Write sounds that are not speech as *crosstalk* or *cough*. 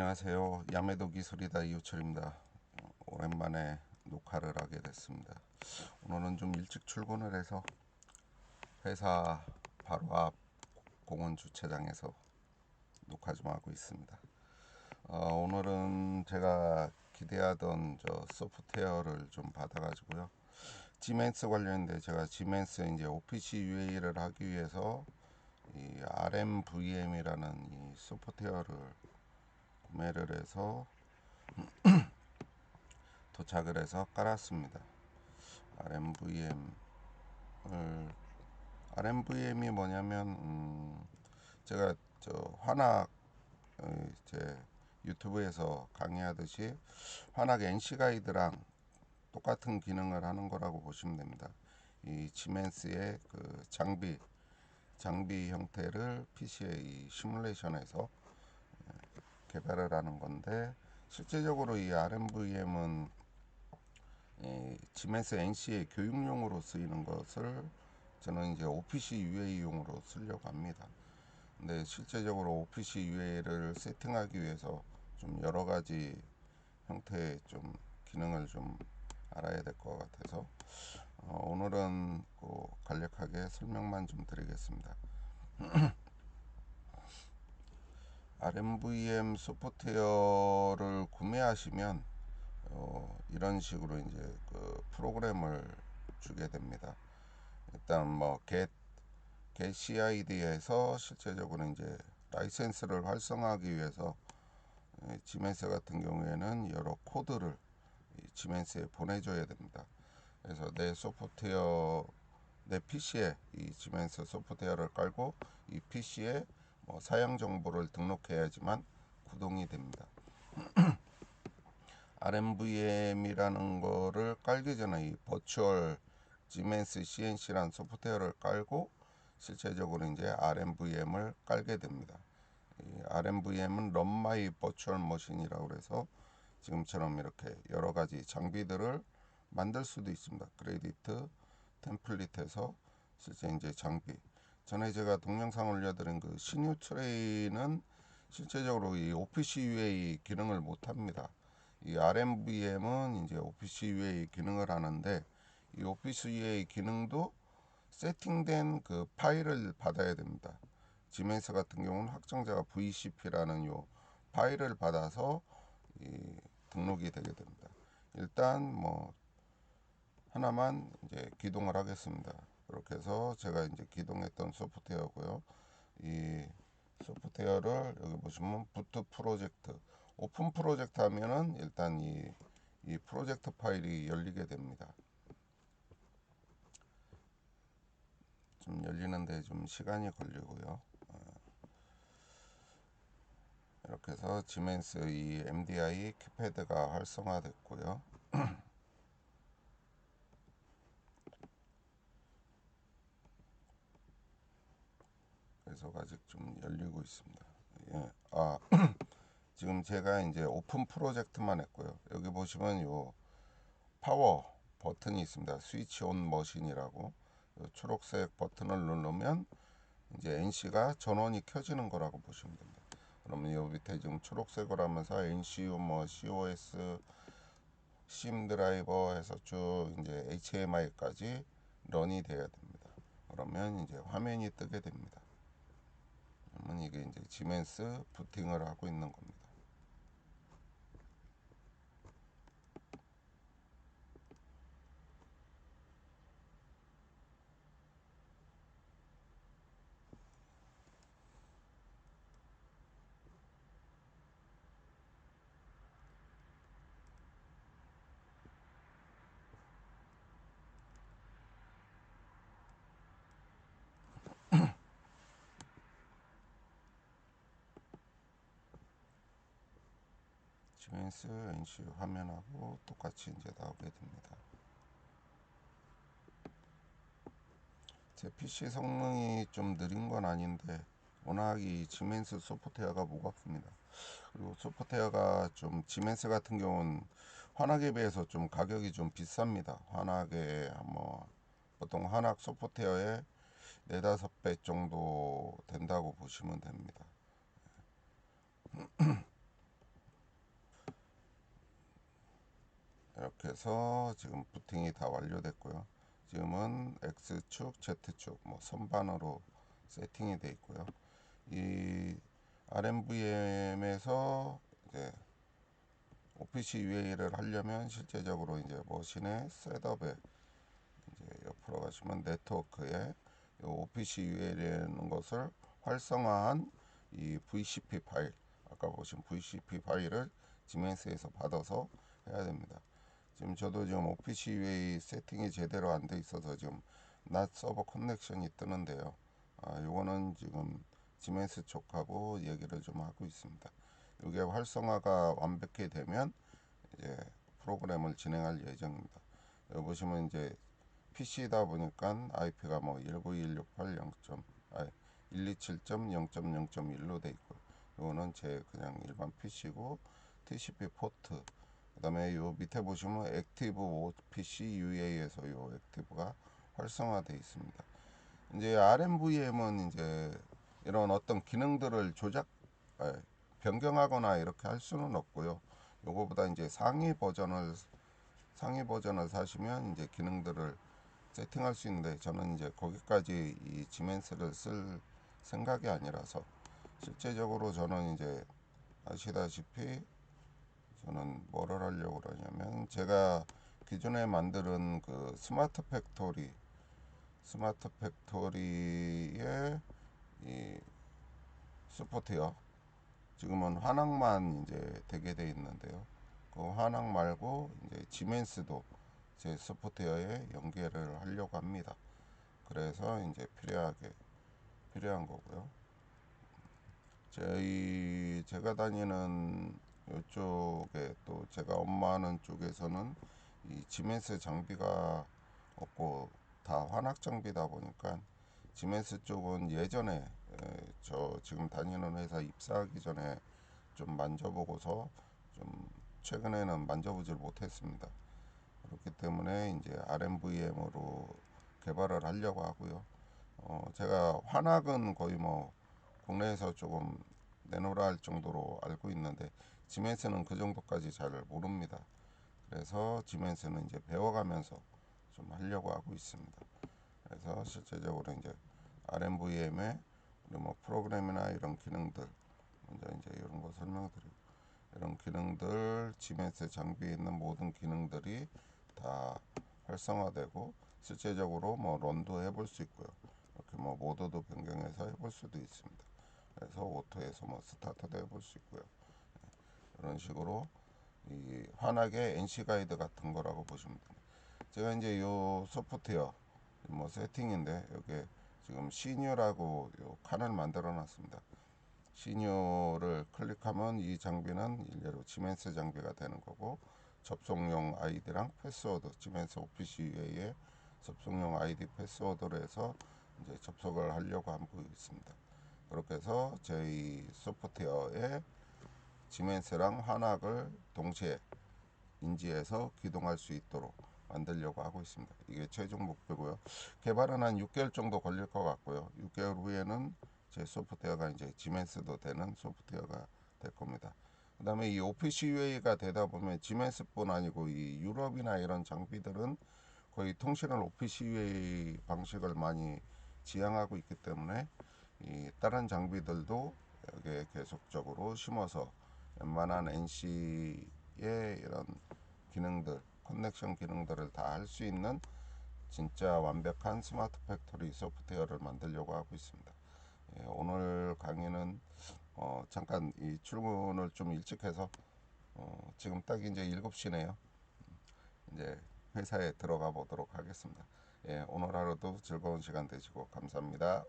안녕하세요. 야매도 기술이다 이호철입니다. 어, 오랜만에 녹화를 하게 됐습니다. 오늘은 좀 일찍 출근을 해서 회사 바로 앞 공원 주차장에서 녹화 좀 하고 있습니다. 어, 오늘은 제가 기대하던 저 소프트웨어를 좀 받아가지고요. 지멘스 관련인데 제가 지멘스 이제 OPC UA를 하기 위해서 이 RMVM이라는 이 소프트웨어를 구매를 해서 *clears throat* 도착을 해서 깔았습니다. RMVM을 RMVM이 뭐냐면 음 제가 저 환학 어, 제 유튜브에서 강의하듯이 환학 NC 가이드랑 똑같은 기능을 하는 거라고 보시면 됩니다. 이 지멘스의 그 장비 장비 형태를 PC의 이 시뮬레이션에서 개발을 하는 건데 실제적으로 이 RMVM은 이 지멘스 NC의 교육용으로 쓰이는 것을 저는 이제 OPC UA용으로 쓰려고 합니다. 근데 실제적으로 OPC UA를 세팅하기 위해서 좀 여러 가지 형태의 좀 기능을 좀 알아야 될 것 같아서 어, 오늘은 그 간략하게 설명만 좀 드리겠습니다. *clears throat* RMVM 소프트웨어를 구매하시면 어, 이런 식으로 이제 그 프로그램을 주게 됩니다. 일단 뭐 get get CID에서 실제적으로 이제 라이센스를 활성화하기 위해서 지멘스 같은 경우에는 여러 코드를 지멘스에 보내줘야 됩니다. 그래서 내 소프트웨어 내 PC에 이 지멘스 소프트웨어를 깔고 이 PC에 뭐 사양 정보를 등록해야지만 구동이 됩니다. *clears throat* RMVM이라는 거를 깔기 전에 이 버추얼 지멘스 CNC라는 소프트웨어를 깔고 실제적으로 이제 RMVM을 깔게 됩니다. 이 RMVM은 My Virtual Machine이라고 그래서 지금처럼 이렇게 여러 가지 장비들을 만들 수도 있습니다. 크레디트, 템플릿에서 실제 이제 장비. 전에 제가 동영상 올려드린 그 신유 트레이는 실제적으로 이 OPC UA 기능을 못 합니다. 이 RMVM은 이제 OPC UA 기능을 하는데 이 OPC UA 기능도 세팅된 그 파일을 받아야 됩니다. 지멘스 같은 경우는 확정자가 VCP라는 요 파일을 받아서 이 등록이 되게 됩니다. 일단 뭐 하나만 이제 기동을 하겠습니다. 그렇게 해서 제가 이제 기동했던 소프트웨어고요. 이 소프트웨어를 여기 보시면 부트 프로젝트 오픈 프로젝트 하면은 일단 이, 이 프로젝트 파일이 열리게 됩니다. 좀 열리는데 좀 시간이 걸리고요. 어. 이렇게 해서 지멘스 이 MDI 키패드가 활성화됐고요. *clears throat* 그래서 아직 좀 열리고 있습니다. 예. 아 *clears throat* 지금 제가 이제 오픈 프로젝트만 했고요. 여기 보시면 요 파워 버튼이 있습니다. 스위치 온 머신이라고 초록색 버튼을 누르면 이제 NC가 전원이 켜지는 거라고 보시면 됩니다. 그러면 요 밑에 지금 초록색으로 하면서 NCU 뭐 COS 심 드라이버 해서 쭉 이제 HMI까지 런이 돼야 됩니다. 그러면 이제 화면이 뜨게 됩니다. 그러면 이게 이제 지멘스 부팅을 하고 있는 겁니다. 지멘스 NC 화면하고 똑같이 이제 나오게 됩니다. 제 PC 성능이 좀 느린 건 아닌데 워낙 이 지멘스 소프트웨어가 무겁습니다. 그리고 소프트웨어가 좀 지멘스 같은 경우는 환학에 비해서 좀 가격이 좀 비쌉니다. 환학에 뭐 보통 환학 소프트웨어에 네다섯 배 정도 된다고 보시면 됩니다. 이렇게 해서 지금 부팅이 다 완료됐고요. 지금은 X축, Z축 뭐 선반으로 세팅이 되어 있고요. 이 RMVM에서 이제 OPC UA를 하려면 실제적으로 이제 머신의 셋업에 이제 옆으로 가시면 네트워크에 이 OPC UA라는 것을 활성화한 이 VCP 파일 아까 보신 VCP 파일을 지멘스에서 받아서 해야 됩니다. 지금 저도 지금 UA 세팅이 제대로 안 돼 있어서 지금 낫 서버 커넥션이 뜨는데요. 아, 요거는 지금 지멘스 쪽하고 얘기를 좀 하고 있습니다. 이게 활성화가 완벽히 되면 이제 프로그램을 진행할 예정입니다. 여기 보시면 이제 PC다 보니까 IP가 뭐 19168.0. 아 127.0.0.1로 돼 있고 요거는 제 그냥 일반 PC고 TCP 포트 그 다음에 요 밑에 보시면 액티브 OPC UA에서 요 액티브가 활성화되어 있습니다. 이제 RMVM은 이제 이런 어떤 기능들을 조작 아, 변경하거나 이렇게 할 수는 없고요. 요거보다 이제 상위 버전을 상위 버전을 사시면 이제 기능들을 세팅할 수 있는데 저는 이제 거기까지 이 지멘스를 쓸 생각이 아니라서 실제적으로 저는 이제 아시다시피 저는 뭐를 하려고 그러냐면 제가 기존에 만드는 그 스마트 팩토리 스마트 팩토리의 이 소프트웨어 지금은 화낙만 이제 되게 돼 있는데요. 그 화낙 말고 이제 지멘스도 제 소프트웨어에 연계를 하려고 합니다. 그래서 이제 필요하게 필요한 거고요. 저희 제가 다니는 이쪽에 또 제가 업무하는 쪽에서는 이 지멘스 장비가 없고 다 환학 장비다 보니까 지멘스 쪽은 예전에 에, 저 지금 다니는 회사 입사하기 전에 좀 만져보고서 좀 최근에는 만져보질 못했습니다. 그렇기 때문에 이제 RMVM으로 개발을 하려고 하고요. 어, 제가 환학은 거의 뭐 국내에서 조금 내놓으라 할 정도로 알고 있는데 지멘스는 그 정도까지 잘 모릅니다. 그래서 지멘스는 이제 배워가면서 좀 하려고 하고 있습니다. 그래서 실제적으로 이제 RMVM의 뭐 프로그램이나 이런 기능들 먼저 이제 이런 거 설명드리고 이런 기능들 지멘스 장비에 있는 모든 기능들이 다 활성화되고 실제적으로 뭐 런도 해볼 수 있고요. 이렇게 뭐 모드도 변경해서 해볼 수도 있습니다. 그래서 오토에서 뭐 스타트도 해볼 수 있고요. 네, 이런 식으로 이 환하게 NC 가이드 같은 거라고 보시면 됩니다. 제가 이제 요 소프트웨어 뭐 세팅인데 여기 지금 시뉴라고 요 칸을 만들어 놨습니다. 시뉴를 클릭하면 이 장비는 일례로 지멘스 장비가 되는 거고 접속용 아이디랑 패스워드 지멘스 오피스 UA의 접속용 아이디 패스워드로 해서 이제 접속을 하려고 하고 있습니다. 그렇게 해서 저희 소프트웨어에 지멘스랑 환학을 동시에 인지해서 기동할 수 있도록 만들려고 하고 있습니다. 이게 최종 목표고요. 개발은 한 6개월 정도 걸릴 것 같고요. 6개월 후에는 제 소프트웨어가 이제 지멘스도 되는 소프트웨어가 될 겁니다. 그 다음에 이 OPC UA가 되다 보면 지멘스뿐 아니고 이 유럽이나 이런 장비들은 거의 통신을 OPC UA 방식을 많이 지향하고 있기 때문에 이 다른 장비들도 여기에 계속적으로 심어서 웬만한 NC의 이런 기능들, 커넥션 기능들을 다 할 수 있는 진짜 완벽한 스마트 팩토리 소프트웨어를 만들려고 하고 있습니다. 예, 오늘 강의는 어, 잠깐 이 출근을 좀 일찍 해서 어, 지금 딱 이제 7시네요. 이제 회사에 들어가 보도록 하겠습니다. 예, 오늘 하루도 즐거운 시간 되시고 감사합니다.